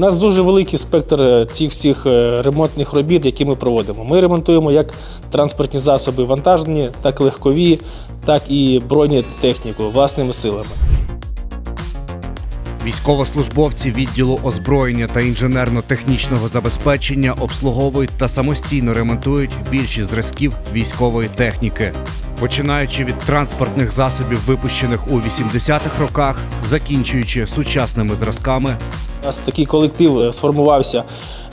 нас дуже великий спектр е, цих всіх е, ремонтних робіт, які ми проводимо. Ми ремонтуємо як транспортні засоби вантажні, так і легкові, так і бронетехніку власними силами. Військовослужбовці відділу озброєння та інженерно-технічного забезпечення обслуговують та самостійно ремонтують більшість зразків військової техніки, починаючи від транспортних засобів, випущених у 80-х роках, закінчуючи сучасними зразками У нас такий колектив е, сформувався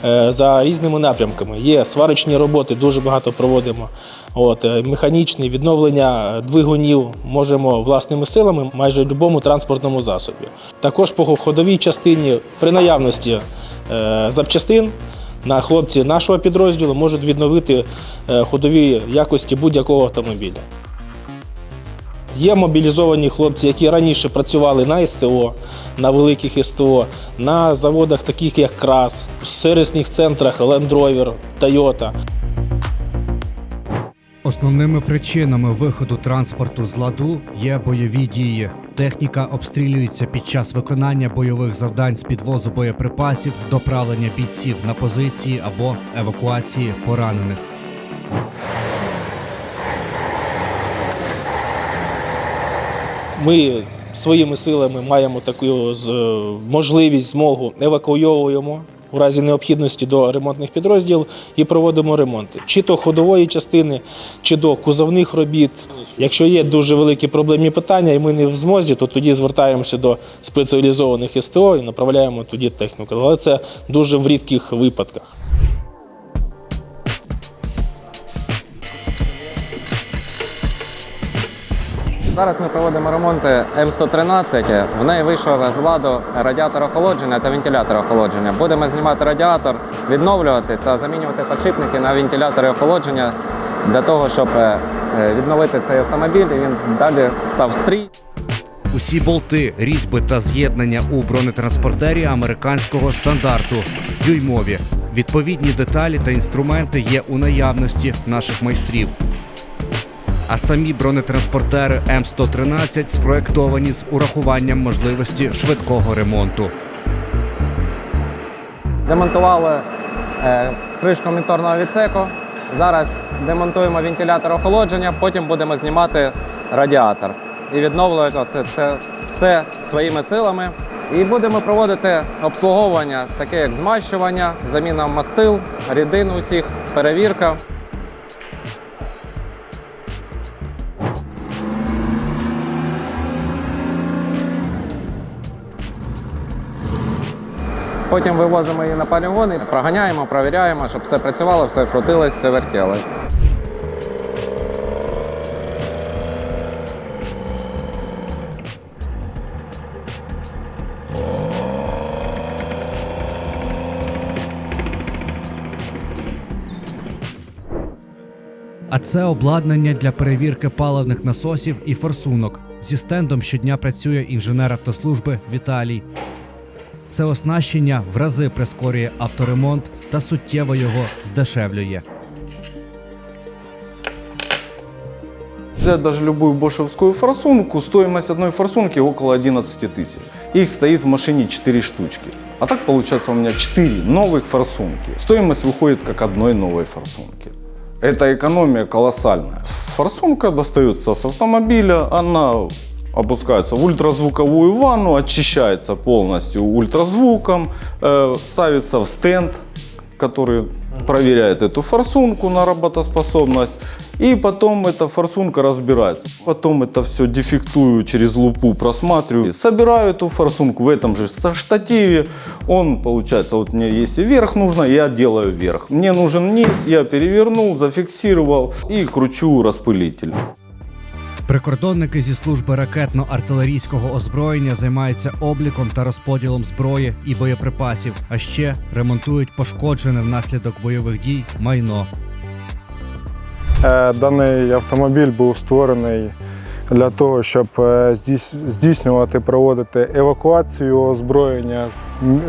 е, за різними напрямками. Є сварочні роботи, дуже багато проводимо. От, е, механічні відновлення двигунів можемо власними силами майже в будь-якому транспортному засобі. Також по ходовій частині при наявності запчастин на хлопці нашого підрозділу можуть відновити ходові якості будь-якого автомобіля. Є мобілізовані хлопці, які раніше працювали на СТО, на великих СТО, на заводах, таких як КРАС, в сервісних центрах Land Rover, Toyota. Основними причинами виходу транспорту з ладу є бойові дії. Техніка обстрілюється під час виконання бойових завдань з підвозу боєприпасів, доправлення бійців на позиції або евакуації поранених. Ми своїми силами маємо таку можливість, змогу евакуйовуємо у разі необхідності до ремонтних підрозділів і проводимо ремонти. Чи то ходової частини, чи до кузовних робіт. Якщо є дуже великі проблемні питання, і ми не в змозі, то тоді звертаємося до спеціалізованих СТО і направляємо тоді техніку. Але це дуже в рідких випадках. Зараз ми проводимо ремонти М113. В неї вийшов з ладу радіатор охолодження та вентилятор охолодження. Будемо знімати радіатор, відновлювати та замінювати підшипники на вентилятори охолодження для того, щоб е, е, відновити цей автомобіль і він далі став стрій. Усі болти, різьби та з'єднання у бронетранспортері американського стандарту дюймові. Відповідні деталі та інструменти є у наявності наших майстрів. А самі бронетранспортери М113 спроектовані з урахуванням можливості швидкого ремонту. Демонтували е, кришку моторного відсеку. Зараз демонтуємо вентилятор охолодження, потім будемо знімати радіатор і відновлювати це, це все своїми силами. І будемо проводити обслуговування, таке як змащування, заміна мастил, рідин усіх, перевірка. Потім вивозимо її на полігон і проганяємо, провіряємо, щоб все працювало, все крутилось, все вертіло. А це обладнання для перевірки паливних насосів і форсунок. Зі стендом щодня працює інженер автослужби Віталій. Це оснащення в рази прискорює авторемонт та суттєво його здешевлює. Взять даже любую бошевскую форсунку, стоимость одной форсунки около 11 тысяч. Их стоит в машине 4 штучки. А так получается у меня 4 новых форсунки. Стоимость выходит как одной новой форсунки. Эта экономия колоссальная. Форсунка достается с автомобиля, она опускается в ультразвуковую ванну, очищается полностью ультразвуком, э, ставится в стенд, который проверяет эту форсунку на работоспособность. И потом эта форсунка разбирается. Потом это все дефектую через лупу, просматриваю. Собираю эту форсунку в этом же штативе. Он, получается, вот мне если вверх нужно, я делаю вверх. Мне нужен низ, я перевернул, зафиксировал и кручу распылитель. Прикордонники зі служби ракетно-артилерійського озброєння займаються обліком та розподілом зброї і боєприпасів, а ще ремонтують пошкоджене внаслідок бойових дій майно. Е, Даний автомобіль був створений для того, щоб е, здійснювати, проводити евакуацію озброєння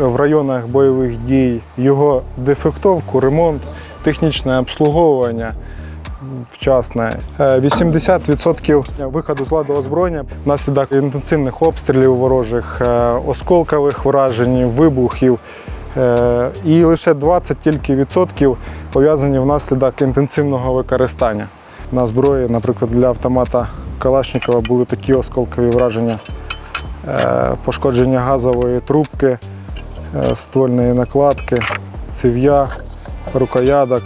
в районах бойових дій, його дефектовку, ремонт, технічне обслуговування. Вчасне Е, 80% виходу з ладу озброєння внаслідок інтенсивних обстрілів ворожих, е, осколкових вражень, вибухів Е, І лише 20 тільки відсотків пов'язані внаслідок інтенсивного використання. На зброї, наприклад, для автомата Калашникова були такі осколкові враження, е, пошкодження газової трубки, е, ствольної накладки, цев'я, рукоядок.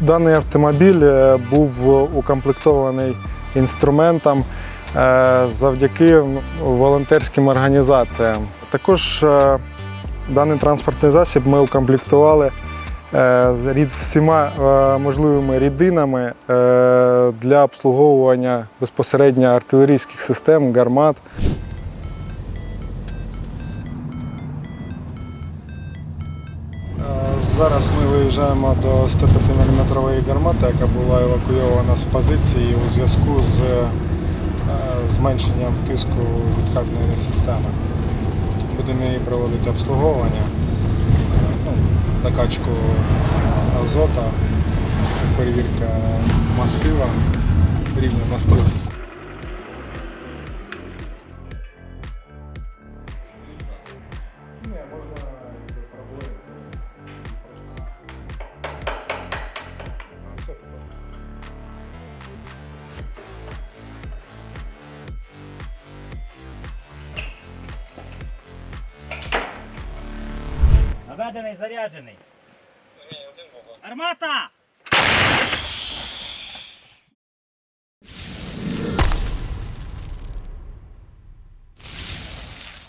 Даний автомобіль е, був укомплектований інструментом е, завдяки волонтерським організаціям. Також е, даний транспортний засіб ми укомплектували всіма можливими рідинами для обслуговування безпосередньо артилерійських систем, гармат. Зараз ми виїжджаємо до 105-мм гармати, яка була евакуйована з позиції у зв'язку з е, зменшенням тиску відкатної системи. Будемо її проводити обслуговування, е, ну, накачку азота, перевірка мастила, рівня мастила. Наведений, заряджений. Армата!